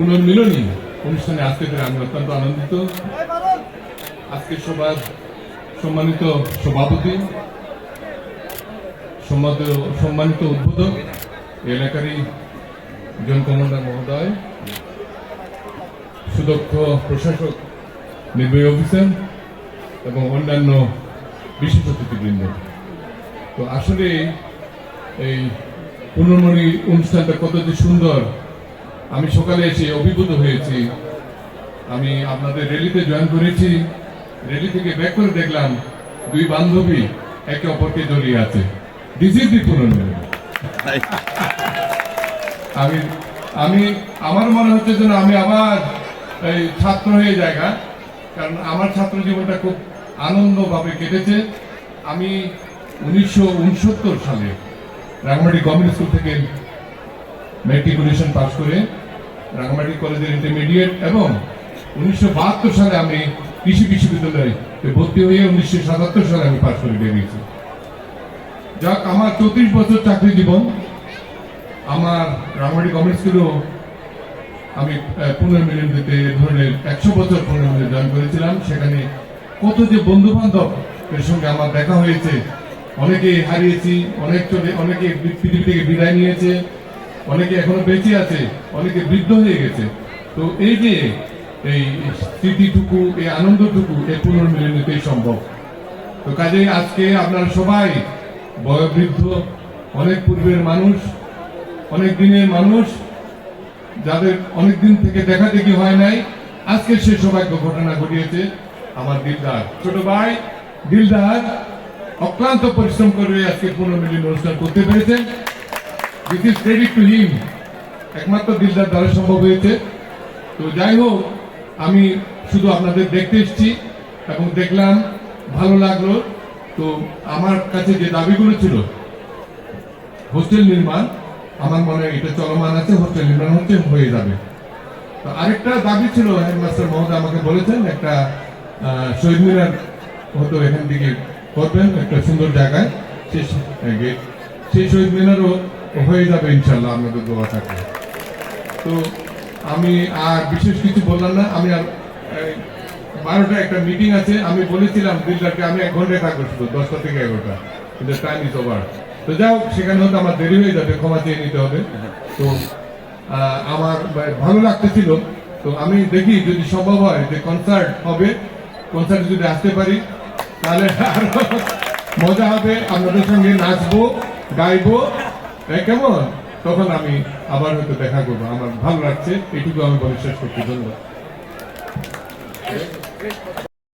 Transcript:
পুনর্মিলনী অনুষ্ঠানে আসতে পেরে আমি অত্যন্ত আনন্দিত। আজকে সবার সম্মানিত সভাপতি, সম্মানিত উদ্বোধক এলাকারই জন কমান্ডার মহোদয়, সুদক্ষ প্রশাসক, নির্বাহী অফিসার এবং অন্যান্য বিশেষ অতিথিবৃন্দ। তো আসলে এই পুনর্মণি অনুষ্ঠানটা কত যে সুন্দর আমি সকালে এসে অভিভূত হয়েছি। আমি আপনাদের র্যালিতে জয়েন করেছি। র্যালি থেকে ব্যাক করে দেখলাম দুই বান্ধবী একে অপরকে জড়িয়ে আছে। দিস ইজ আমি আমি, আমার মনে হচ্ছে যেন আমি আবার এই ছাত্র হয়ে জায়গা কারণ আমার ছাত্র জীবনটা খুব আনন্দভাবে কেটেছে। আমি উনিশশো উনসত্তর সালে রাঙামাটি গভর্নমেন্ট স্কুল থেকে মেট্রিকুলেশন পাশ করে রাঙামাটি কলেজের ইন্টারমিডিয়েট এবং উনিশশো বাহাত্তর সালে আমি কৃষি বিশ্ববিদ্যালয়ে ভর্তি হয়ে উনিশশো সাতাত্তর সালে আমি পাশ করে বেরিয়েছি। যাক আমার চৌত্রিশ বছর চাকরি জীবন। আমার রাঙামাটি গভর্নমেন্ট স্কুলেও আমি আহ, পুনর্মিলন দিতে এ ধরনের একশো বছর পুনর্মিলন জয়েন করেছিলাম। সেখানে কত যে বন্ধু বান্ধব এর সঙ্গে আমার দেখা হয়েছে অনেকে হারিয়েছি অনেক চলে অনেকে পৃথিবী থেকে বিদায় নিয়েছে। অনেকে এখনও বেঁচে আছে, অনেকে বৃদ্ধ হয়ে গেছে। তো এই যে এই স্মৃতিটুকু, এই আনন্দটুকু এই পুনর্মিলনীতেই সম্ভব। তো কাজেই আজকে আপনারা সবাই বয়োবৃদ্ধ, অনেক পূর্বের মানুষ, অনেক দিনের মানুষ, যাদের অনেক দিন থেকে দেখা দেখি হয় নাই, আজকে সে সৌভাগ্য ঘটনা ঘটিয়েছে আমার দিলদার। ছোট ভাই দিলদার অক্লান্ত পরিশ্রম করে আজকে পুনর্মিলন অনুষ্ঠান করতে পেরেছেন। This is credit to him একমাত্র দিলদার দ্বারা সম্ভব হয়েছে। তো যাই হোক, আমি শুধু আপনাদের দেখতে এসেছি এবং দেখলাম, ভালো লাগল। তো আমার কাছে যে দাবিগুলো ছিল, হোস্টেল নির্মাণ, আমার মনে হয় এটা চলমান আছে, হোস্টেল নির্মাণ হচ্ছে, হয়ে যাবে। তো আরেকটা দাবি ছিল, হেডমাস্টার মহোদয় আমাকে বলেছেন, একটা শহীদ মিনার হতো এখান থেকে করবেন, একটা সুন্দর জায়গায়। সেই সেই শহীদ মিনারও হয়ে যাবে ইনশাল্লাহ আপনাদের দোয়া থাকবে তো আমি আর বিশেষ কিছু বললাম না, আমি আর বারোটা একটা মিটিং আছে, আমি বলেছিলাম বিল্ডারকে আমি এক ঘন্টায় থাকব শুধু, দশটা থেকে এগারোটা, কিন্তু টাইম ইজ ওভার তো যাও সেখানে হয়তো আমার দেরি হয়ে যাবে, ক্ষমা চেয়ে নিতে হবে। তো আমার ভালো লাগতেছিল। তো আমি দেখি যদি সম্ভব হয় যে কনসার্ট হবে কনসার্টে যদি আসতে পারি, তাহলে মজা হবে। আপনাদের সঙ্গে নাচবো, গাইবো কেমন? তখন আমি আবার হয়তো দেখা করব। আমার ভালো লাগছে। এটুকু আমি বলে শেষ করতে ধন্যবাদ।